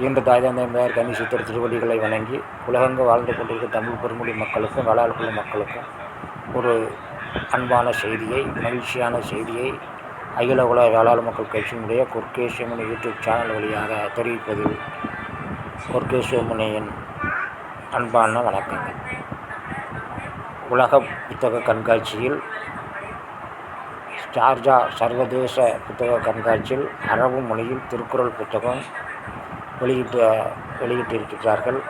இன்று தாய்தந்தையர் கனி சித்தர் திருவடிகளை வணங்கி உலகங்கு வாழ்ந்து கொண்டிருக்கும் தமிழ் பெருமொழி மக்களுக்கும் வேளாளக்குழு மக்களுக்கும் ஒரு அன்பான செய்தியை மகிழ்ச்சியான செய்தியை அகில உலக வேளாண் மக்கள் கட்சியினுடைய கொர்க்கேசியமணி யூடியூப் சேனல் வழியாக தெரிவிப்பதில் கொர்க்கேசியமணியின் அன்பான வணக்கங்கள். உலக புத்தக கண்காட்சியில் ஷார்ஜா சர்வதேச புத்தக கண்காட்சியில் அரபு மொழியில் திருக்குறள் புத்தகம் வெளியிட்டு வெளியிட்டிருக்கிறார்கள்.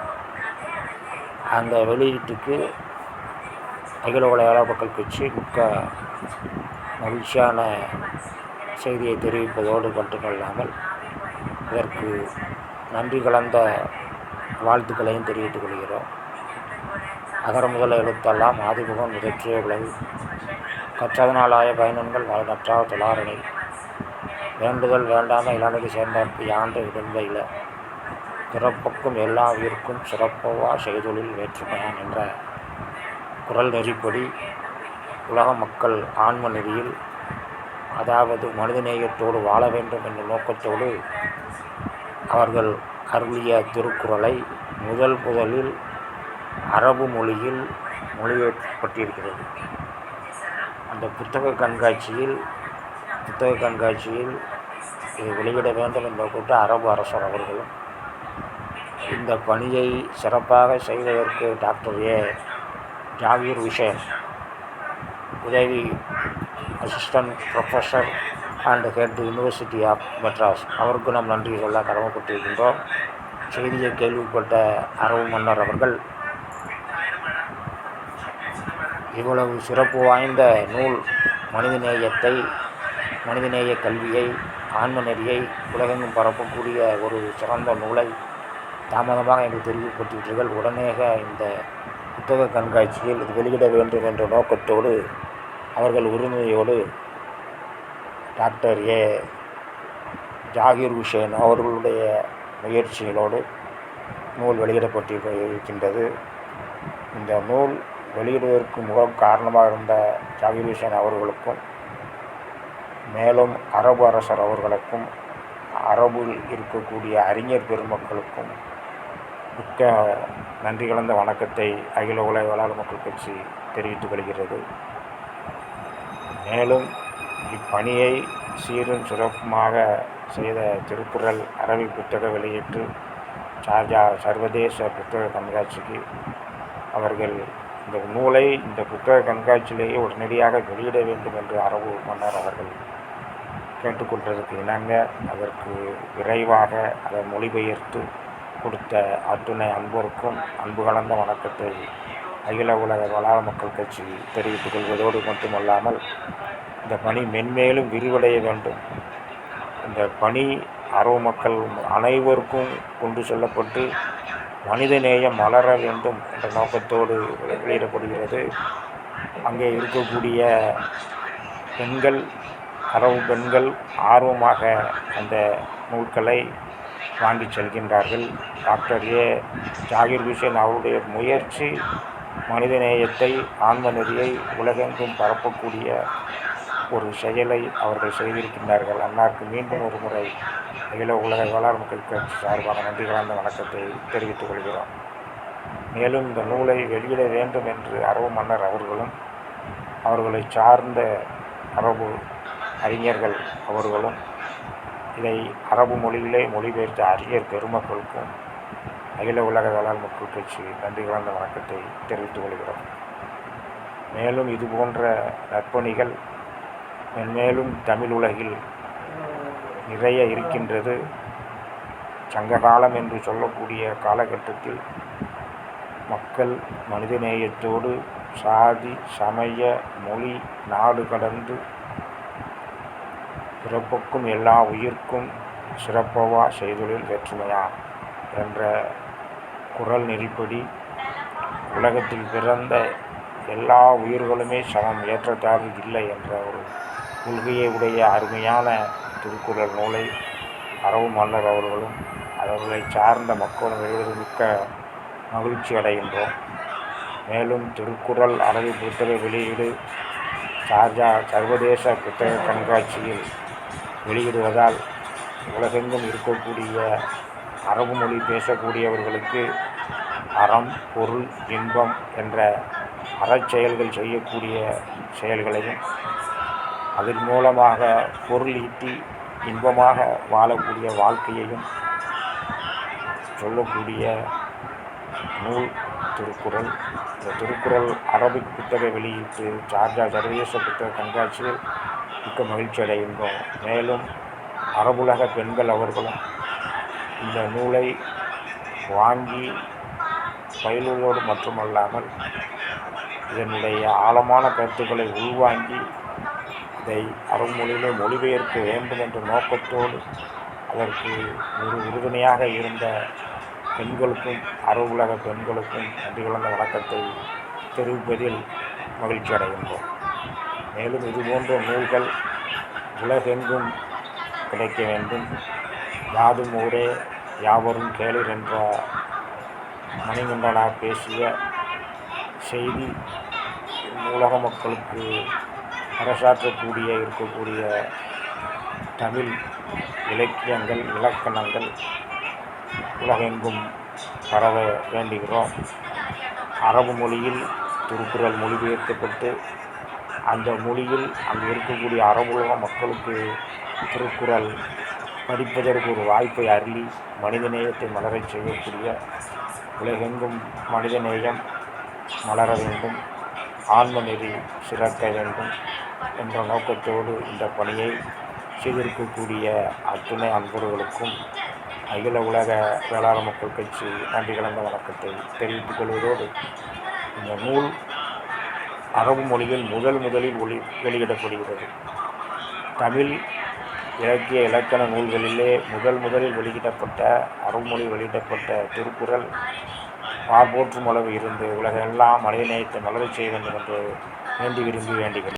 அந்த வெளியீட்டுக்கு அகில உலக மக்கள் கட்சி மிக்க மகிழ்ச்சியான செய்தியை தெரிவிப்பதோடு மட்டுமல்லாமல் இதற்கு நன்றி கலந்த வாழ்த்துக்களையும் தெரிவித்துக் கொள்கிறோம். அகர முதல எழுத்தெல்லாம் ஆதிமுகம் முதற்றிய உலகு கற்றதனாலாய பயனன்கள் நற்றாவ தொழாரணி வேண்டுதல் வேண்டாம இளநிலை சேர்ந்தார்க்கு யாண்டு விடும்பையில் பிறப்புக்கும் எல்லா உயிர்க்கும் சிறப்பவா செய்தொழில் வேற்றுமையான் என்ற குரல் நெறிப்படி உலக மக்கள் ஆன்ம நெறியில் அதாவது மனிதநேயத்தோடு வாழ வேண்டும் என்ற நோக்கத்தோடு அவர்கள் அருளிய திருக்குறளை முதல் முதலில் அரபு மொழியில் மொழியேற்றப்பட்டிருக்கிறது அந்த புத்தக கண்காட்சியில் புத்தக கண்காட்சியில் இதை வெளியிட வேண்டும் என்ற கூட்ட அரபு அரசர் அவர்களும் இந்த பணியை சிறப்பாக செய்ததற்கு டாக்டர் ஏ ஜாவீர் உஷேன் உதவி assistant professor and head university of Madras. அவருக்கு நாம் நன்றி சொல்ல கடமைப்பட்டிருக்கின்றோம். செய்தியை கேள்விப்பட்ட அரவு மன்னர் அவர்கள் இவ்வளவு சிறப்பு வாய்ந்த நூல் மனிதநேயத்தை மனிதநேய கல்வியை ஆன்மநெறியை உலகெங்கும் பரப்பக்கூடிய ஒரு சிறந்த நூலை தாமதமாக எங்களுக்கு தெரிவிக்கப்பட்டீர்கள் உடனேக இந்த புத்தக கண்காட்சியில் இது வெளியிட வேண்டும் என்ற நோக்கத்தோடு அவர்கள் உரிமையோடு டாக்டர் ஏ. ஜாகிர் ஹுசேன் அவர்களுடைய முயற்சிகளோடு நூல் வெளியிடப்பட்டிருக்கின்றது. இந்த நூல் வெளியிடுவதற்கு முகம் காரணமாக இருந்த ஜாகிர் ஹுசேன் அவர்களுக்கும் மேலும் அரபு அரசர் அவர்களுக்கும் அரபில் இருக்கக்கூடிய அறிஞர் பெருமக்களுக்கும் மிக்க நன்றி கலந்த வணக்கத்தை அகில உலக வேளாண் மக்கள் கட்சி தெரிவித்துக் கொள்கிறது. மேலும் இப்பணியை சீரும் சிறப்புமாக செய்த திருக்குறள் அரபி புத்தக வெளியீட்டு சார்ஜா சர்வதேச புத்தக கண்காட்சிக்கு அவர்கள் இந்த நூலை இந்த புத்தக கண்காட்சியிலேயே உடனடியாக வெளியிட வேண்டும் என்று அரபு மன்னர் அவர்கள் கேட்டுக்கொண்டதற்கு இணங்க அதற்கு விரைவாக அதை மொழிபெயர்த்து கொடுத்த அத்துணை அன்பருக்கும் அன்பு கலந்த வணக்கத்தை அகில உலக வளாக மக்கள் கட்சி தெரிவித்துக் கொள்வதோடு மட்டுமல்லாமல் இந்த பணி மென்மேலும் விரிவடைய வேண்டும். இந்த பணி அரவு மக்கள் அனைவருக்கும் கொண்டு செல்லப்பட்டு மனிதநேயம் மலர வேண்டும் என்ற நோக்கத்தோடு வெளியிடப்படுகிறது. அங்கே இருக்கக்கூடிய பெண்கள் அரவு பெண்கள் ஆர்வமாக அந்த நூல்களை வாங்கி செல்கின்றார்கள். Doctor A. ஜாகிர் ஹுசேன் அவருடைய முயற்சி மனிதநேயத்தை ஆன்ம நெறியை உலகெங்கும் பரப்பக்கூடிய ஒரு செயலை அவர்கள் செய்திருக்கின்றார்கள். அன்னாருக்கு மீண்டும் ஒரு முறை அகில உலக வேளாண் மக்கள் கட்சி சார்பாக நன்றி கலந்த வணக்கத்தை தெரிவித்துக் கொள்கிறோம். மேலும் இந்த நூலை வெளியிட வேண்டும் என்று அரபு மன்னர் அவர்களும் அவர்களை சார்ந்த அரபு அறிஞர்கள் அவர்களும் இதை அரபு மொழியிலே மொழிபெயர்த்த அறிஞர் பெருமக்களுக்கும் அகில உலக வேளாண் மக்கள் கட்சி நன்றி கலந்த வணக்கத்தை தெரிவித்துக் கொள்கிறோம். மேலும் இது போன்ற நற்பணிகள் மென்மேலும் தமிழ் உலகில் நிறைய இருக்கின்றது. சங்ககாலம் என்று சொல்லக்கூடிய காலகட்டத்தில் மக்கள் மனிதநேயத்தோடு சாதி சமய மொழி நாடு கடந்து பிறப்புக்கும் எல்லா உயிர்க்கும் சிறப்பவா செய்தொழில் வேற்றுமையா? என்ற குரல் நெறிப்படி உலகத்தில் பிறந்த எல்லா உயிர்களுமே சமம் ஏற்றத்தாழ்வு இல்லை என்ற ஒரு கொள்கையை உடைய அருமையான திருக்குறள் நூலை அறவும் மன்னர் அவர்களும் அவர்களை சார்ந்த மக்களும் எழுவது மிக்க மகிழ்ச்சி அடைகின்றோம். மேலும் திருக்குறள் அரபி புத்தக வெளியீடு ஷார்ஜா சர்வதேச புத்தக கண்காட்சியில் வெளியிடுவதால் உலகெங்கும் இருக்கக்கூடிய அரபு மொழி பேசக்கூடியவர்களுக்கு அறம் பொருள் இன்பம் என்ற அறச்செயல்கள் செய்யக்கூடிய செயல்களையும் அதன் மூலமாக பொருள் ஈட்டி இன்பமாக வாழக்கூடிய வாழ்க்கையையும் சொல்லக்கூடிய நூல் திருக்குறள். இந்த திருக்குறள் அரபிக் புத்தக வெளியீட்டு சார்ஜா சர்வதேச புத்தக கண்காட்சியில் மிக்க மகிழ்ச்சி அடைகின்றோம். மேலும் அரபுலக பெண்கள் அவர்களும் இந்த நூலை வாங்கி பயிலுவதோடு மட்டுமல்லாமல் இதனுடைய ஆழமான கருத்துக்களை உள்வாங்கி இதை அரபுமொழியிலே மொழிபெயர்க்க வேண்டும் என்ற நோக்கத்தோடு அதற்கு ஒரு உறுதுணையாக இருந்த பெண்களுக்கும் அரபுலக பெண்களுக்கும் நன்றி கலந்த வணக்கத்தை தெரிவிப்பதில் மகிழ்ச்சி அடைகின்றோம். மேலும் இதுபோன்ற நூல்கள் உலகெங்கும் கிடைக்க வேண்டும். யாதும் ஊரே யாவரும் கேளீர் என்ற மணிகண்டனாக பேசிய செய்தி உலக மக்களுக்கு பறைசாற்றக்கூடிய இருக்கக்கூடிய தமிழ் இலக்கியங்கள் இலக்கணங்கள் உலகெங்கும் பரவ வேண்டுகிறோம். அரபு மொழியில் திருக்குறள் மொழிபெயர்க்கப்பட்டு அந்த மொழியில் அங்கு இருக்கக்கூடிய அரபுலக மக்களுக்கு திருக்குறள் படிப்பதற்கு ஒரு வாய்ப்பை அருளி மனிதநேயத்தை மலரச் செய்யக்கூடிய உலகெங்கும் மனிதநேயம் மலர வேண்டும் ஆன்ம நெறி சிறக்க வேண்டும் என்ற நோக்கத்தோடு இந்த பணியை செய்திருக்கக்கூடிய அத்துணை அன்பர்களுக்கும் அகில உலக வேளாண் மக்கள் கட்சி நன்றி கலந்த வணக்கத்தை தெரிவித்துக் கொள்வதோடு இந்த நூல் அரபு மொழியில் முதல் முதலில் ஒளி வெளியிடப்படுகிறது. தமிழ் இலக்கிய இலக்கண நூல்களிலே முதல் முதலில் வெளியிடப்பட்ட அரபு மொழி வெளியிடப்பட்ட திருக்குறள் பார்போற்றும் அளவு இருந்து உலகெல்லாம் மனிதநேயத்தை மலரச் செய்ய வேண்டும் என்று வேண்டி விரும்பி வேண்டுகிறேன்